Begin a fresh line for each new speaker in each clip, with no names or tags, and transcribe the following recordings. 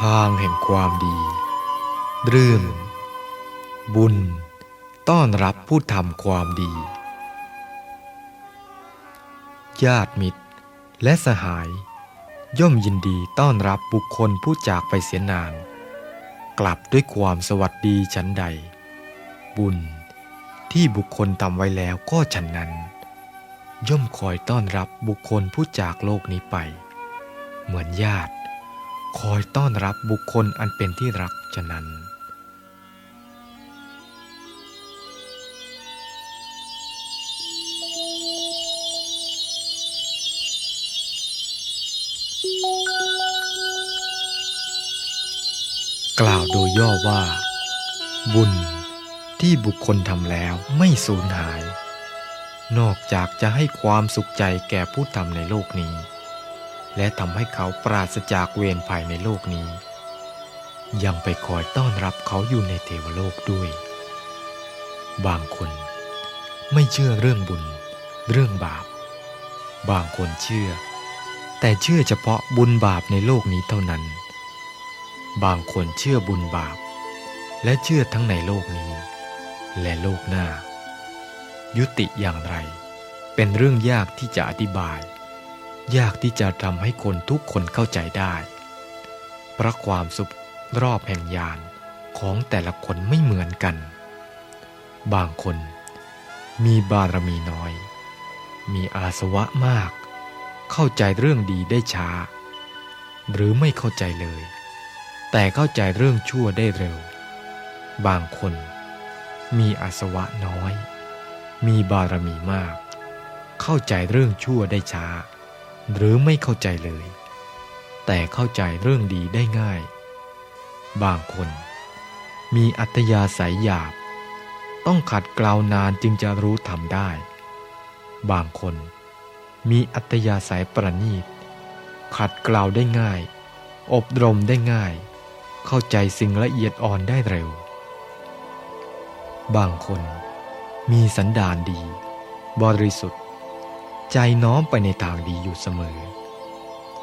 ทางแห่งความดีเรื่อง บุญ ต้อนรับผู้ทำความดี ญาติมิตรและสหาย ย่อมยินดีต้อนรับบุคคลผู้จากไปเสียนาน กลับด้วยความสวัสดีฉันใด บุญที่บุคคลทำไว้แล้วก็ฉันนั้น ย่อมคอยต้อนรับบุคคลผู้จากโลกนี้ไป เหมือนญาติ คอยต้อนรับบุคคลอันเป็นที่รักฉะนั้นกล่าวโดยย่อว่า บุญที่บุคคลทำแล้วไม่สูญหาย นอกจากจะให้ความสุขใจแก่ผู้ทำในโลกนี้ และทำให้เขาปราศจากเวรภายในโลกนี้ ยังไปคอยต้อนรับเขาอยู่ในเทวโลกด้วย บางคนไม่เชื่อเรื่องบุญ เรื่องบาป บางคนเชื่อ แต่เชื่อเฉพาะบุญบาปในโลกนี้เท่านั้น บางคนเชื่อบุญบาป และเชื่อทั้งในโลกนี้ และโลกหน้า ยุติอย่างไร เป็นเรื่องยากที่จะอธิบาย ยากที่จะทำให้คนทุกคนเข้าใจได้เพราะความสุขรอบแห่งญาณของแต่ละคนไม่เหมือนกัน บางคนมีบารมีน้อย มีอาสวะมาก เข้าใจเรื่องดีได้ช้า หรือไม่เข้าใจเลย แต่เข้าใจเรื่องชั่วได้เร็ว บางคนมีอาสวะน้อย มีบารมีมาก เข้าใจเรื่องชั่วได้ช้า หรือไม่เข้าใจเลย แต่เข้าใจเรื่องดีได้ง่าย บางคน มีอัตยาศัยหยาบ ต้องขัดกล่าวนานจึงจะรู้ทำได้ บางคน มีอัตยาศัยประณีต ขัดกล่าวได้ง่าย อบรมได้ง่าย เข้าใจสิ่งละเอียดอ่อนได้เร็ว บางคน มีสันดานดี บริสุทธิ ใจน้อมไปในทางดีอยู่เสมอ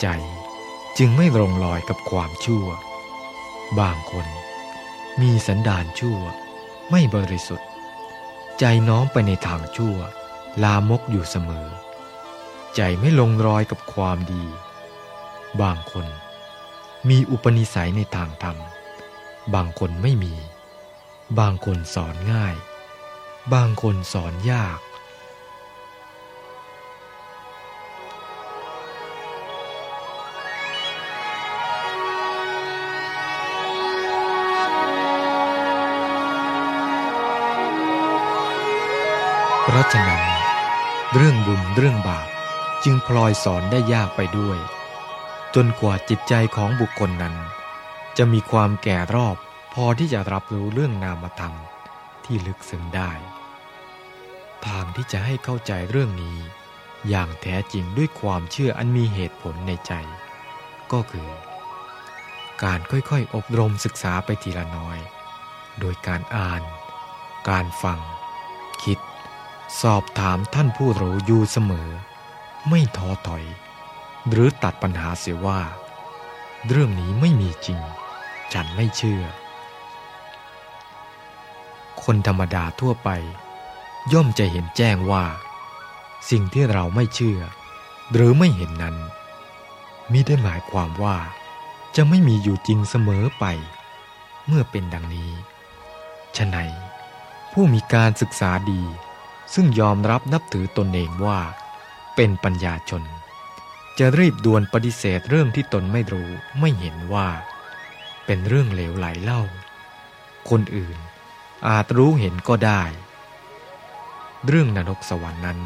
ใจจึงไม่ลงลอยกับความชั่ว บางคนมีสันดานชั่วไม่บริสุทธิ์ ใจน้อมไปในทางชั่ว ลามกอยู่เสมอ ใจไม่ลงรอยกับความดี บางคนมีอุปนิสัยในทางธรรม บางคนไม่มี บางคนสอนง่าย บางคนสอนยาก เพราะฉะนั้น เรื่องบุญเรื่องบาปจึงพลอยสอนได้ยากไปด้วย จนกว่าจิตใจของบุคคลนั้น จะมีความแก่รอบพอที่จะรับรู้เรื่องนามธรรมที่ลึกซึ้งได้ ทางที่จะให้เข้าใจเรื่องนี้ อย่างแท้จริงด้วยความเชื่ออันมีเหตุผลในใจ ก็คือ การค่อยๆอบรมศึกษาไปทีละน้อย โดยการอ่าน การฟัง คิด สอบถามท่านผู้รู้อยู่เสมอ ไม่ท้อถอย หรือตัดปัญหาเสียว่า เรื่องนี้ไม่มีจริง ฉันไม่เชื่อ คนธรรมดาทั่วไป ย่อมจะเห็นแจ้งว่า สิ่งที่เราไม่เชื่อ หรือไม่เห็นนั้นมิได้หมายความว่า จะไม่มีอยู่จริงเสมอไป เมื่อเป็นดังนี้ฉะไหนผู้มีการศึกษาดี ซึ่งยอมรับนับถือตนเองว่า เป็นปัญญาชน จะรีบด่วนปฏิเสธเรื่องที่ตนไม่รู้ไม่เห็นว่า เป็นเรื่องเหลวไหลเล่า คนอื่นอาจรู้เห็นก็ได้ เรื่องนรกสวรรค์นั้น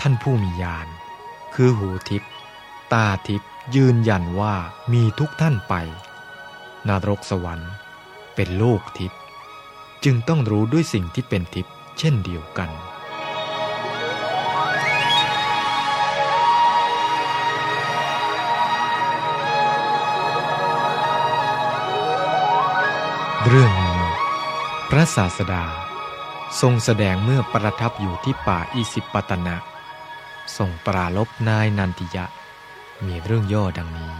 ท่านผู้มีญาณคือหูทิพตาทิพย์ยืนยันว่ามีทุกท่านไป นรกสวรรค์เป็นโลกทิพย์จึงต้องรู้ด้วยสิ่งที่เป็นทิพย์เช่นเดียวกัน เรื่องนี้ พระศาสดา ทรงแสดงเมื่อประทับอยู่ที่ป่าอิสิปตนะทรงปราลบนายนันติยะ มีเรื่องย่อดังนี้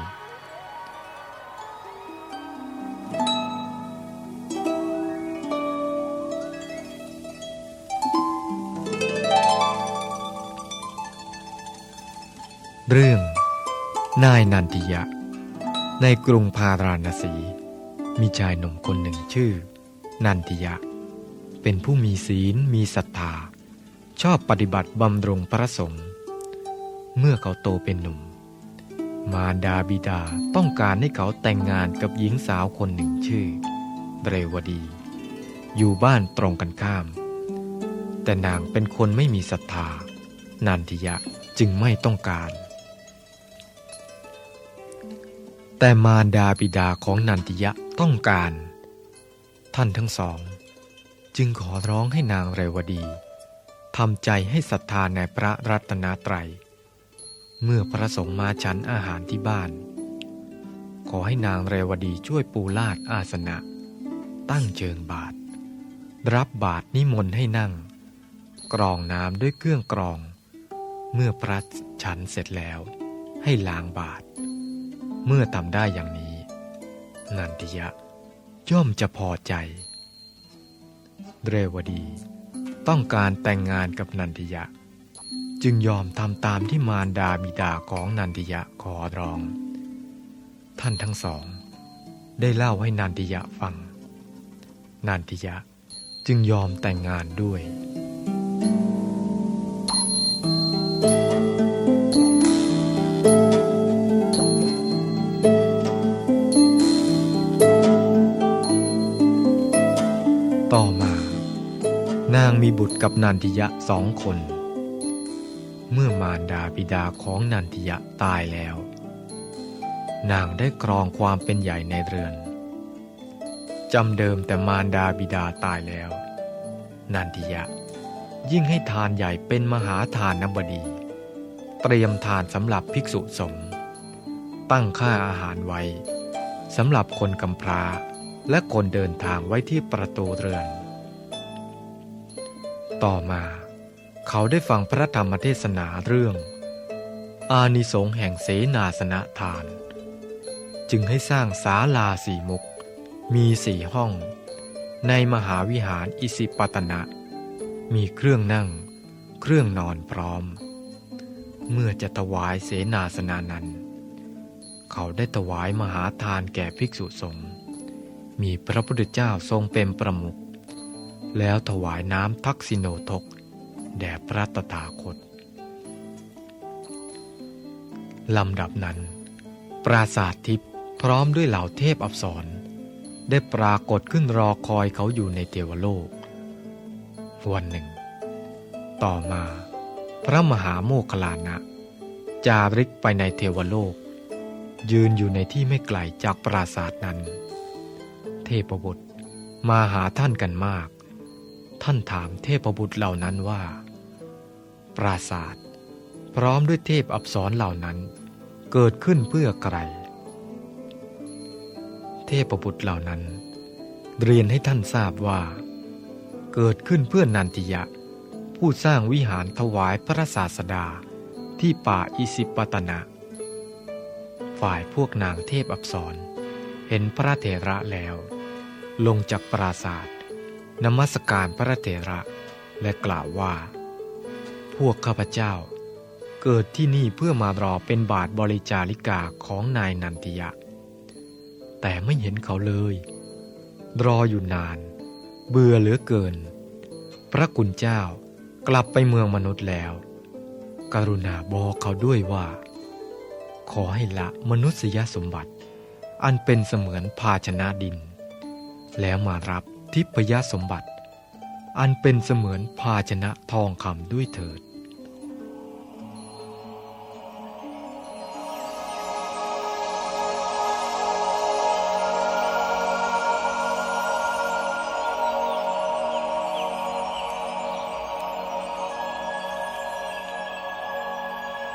เรื่องนายนันติยะ ในกรุงพาราณสี มีชายหนุ่มคนหนึ่งชื่อ นันทิยะ เป็นผู้มีศีลมีศรัทธา ชอบปฏิบัติบำรงพระสงฆ์เมื่อเขาโตเป็นหนุ่ม มารดาบิดาต้องการให้เขาแต่งงานกับหญิงสาวคนหนึ่งชื่อ เรวดี อยู่บ้านตรงกันข้าม แต่นางเป็นคนไม่มีศรัทธา นันทิยะจึงไม่ต้องการ แต่มารดาบิดาของนันทิยะต้องการ ท่านทั้งสอง จึงขอร้องให้นางเรวดีทำใจให้ศรัทธาในพระรัตนตรัย เมื่อพระสงฆ์มาฉันอาหารที่บ้าน ขอให้นางเรวดีช่วยปูลาดอาสนะ ตั้งเชิงบาท รับบาทนิมนต์ให้นั่ง กรองน้ำด้วยเครื่องกรอง เมื่อพระฉันเสร็จแล้ว ให้ล้างบาท เมื่อทำได้อย่างนี้ นันทิยะ ย่อมจะพอใจ เรวดีต้องการแต่งงานกับนันทิยะ จึงยอมทำตามที่มารดาบิดาของนันทิยะขอร้อง ท่านทั้งสอง ได้เล่าให้นันทิยะฟัง นันทิยะจึงยอมแต่งงานด้วย บุตรกับนันทิยะสองคน เมื่อมารดาบิดาของนันทิยะตายแล้ว นางได้ครองความเป็นใหญ่ในเรือนจำเดิมแต่มารดาบิดาตายแล้ว นันทิยะ ยิ่งให้ทานใหญ่เป็นมหาทานนบดี เตรียมทานสำหรับภิกษุสงฆ์ตั้งค่าอาหารไว้สำหรับคนกำพร้าและคนเดินทางไว้ที่ประตูเรือน ต่อมา เขาได้ฟังพระธรรมเทศนาเรื่อง อานิสงส์แห่งเสนาสนะทาน จึงให้สร้างศาลาสี่มุก มีสี่ห้อง ในมหาวิหารอิสิปตนะ มีเครื่องนั่ง เครื่องนอนพร้อม เมื่อจะถวายเสนาสนะนั้น เขาได้ถวายมหาทานแก่ภิกษุสงฆ์มีพระพุทธเจ้าทรงเป็นประมุข แล้วถวายน้ำทักษิโนทก แด่พระตถาคต ลำดับนั้น ปราสาททิพย์พร้อมด้วยเหล่าเทพอับสรได้ปรากฏขึ้นรอคอยเขาอยู่ในเทวโลก วันหนึ่ง ต่อมา พระมหาโมคลานะ จาริกไปในเทวโลก ยืนอยู่ในที่ไม่ไกลจากปราสาทนั้น เทพบุตรมาหาท่านกันมาก ท่านถามเทพบุตรเหล่านั้นว่า ปราศาสาทพร้อมด้วยเทพอับสรเหล่านั้น เกิดขึ้นเพื่อใคร เทพบุตรเหล่านั้น เรียนให้ท่านทราบว่า เกิดขึ้นเพื่อนันทิยะ ผู้สร้างวิหารถวายพระศาสดาที่ป่าอิสิปตนะ ฝ่ายพวกนางเทพอับสรเห็นพระเถระแล้ว ลงจากปราศาสตร์ นมัสการพระเถระและกล่าวว่า พวกข้าพเจ้า เกิดที่นี่เพื่อมารอเป็นบาทบริจาริกาของนายนันทิยะ แต่ไม่เห็นเขาเลย รออยู่นาน เบื่อเหลือเกิน พระกุณเจ้ากลับไปเมืองมนุษย์แล้ว กรุณาบอกเขาด้วยว่า ขอให้ละมนุษยสมบัติ อันเป็นเสมือนภาชนะดิน แล้วมารับ ทิพยสมบัติ อันเป็นเสมือนภาชนะทองคำด้วยเถิด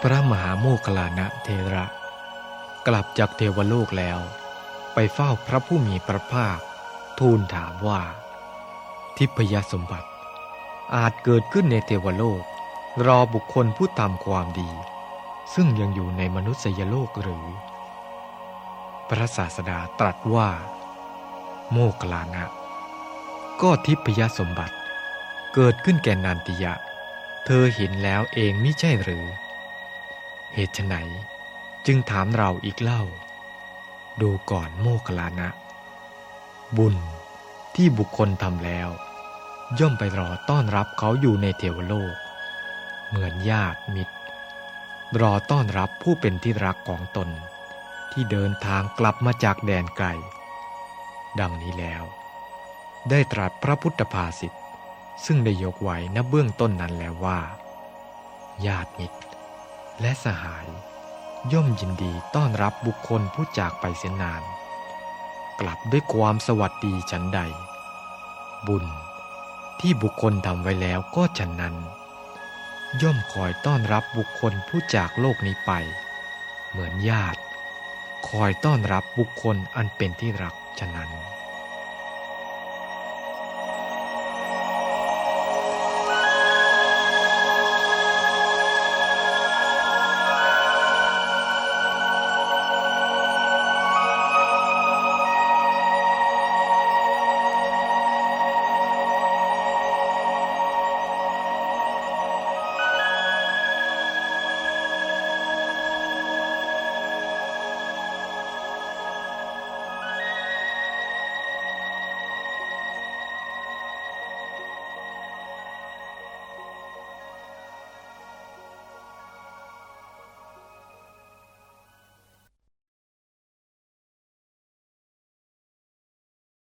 พระมหาโมคคลานะเทระ กลับจากเทวโลกแล้ว ไปเฝ้าพระผู้มีพระภาค ทูลถามว่า ทิพยสมบัติอาจเกิดขึ้นในเทวโลก รอบุคคลผู้ทำความดี ซึ่งยังอยู่ในมนุษยโลกหรือ พระศาสดาตรัสว่า โมคลานะก็ทิพยสมบัติ เกิดขึ้นแก่นันติยะ เธอเห็นแล้วเองมิใช่หรือ เหตุไฉนจึงถามเราอีกเล่า ดูก่อนโมคลานะ บุญที่บุคคลทำแล้ว ย่อมไปรอต้อนรับเขาอยู่ในเทวโลก เหมือนญาติมิตร รอต้อนรับผู้เป็นที่รักของตน ที่เดินทางกลับมาจากแดนไกล ดังนี้แล้ว ได้ตรัสพระพุทธภาษิตซึ่งได้ยกไว้ณเบื้องต้นนั้นแล้วว่า ญาติมิตร และสหาย ย่อมยินดีต้อนรับบุคคลผู้จากไปเสียนาน กลับด้วยความสวัสดีฉันใด บุญที่บุคคลทำไว้แล้วก็ฉันนั้น ย่อมคอยต้อนรับบุคคลผู้จากโลกนี้ไป เหมือนญาติ คอยต้อนรับบุคคลอันเป็นที่รักฉะนั้น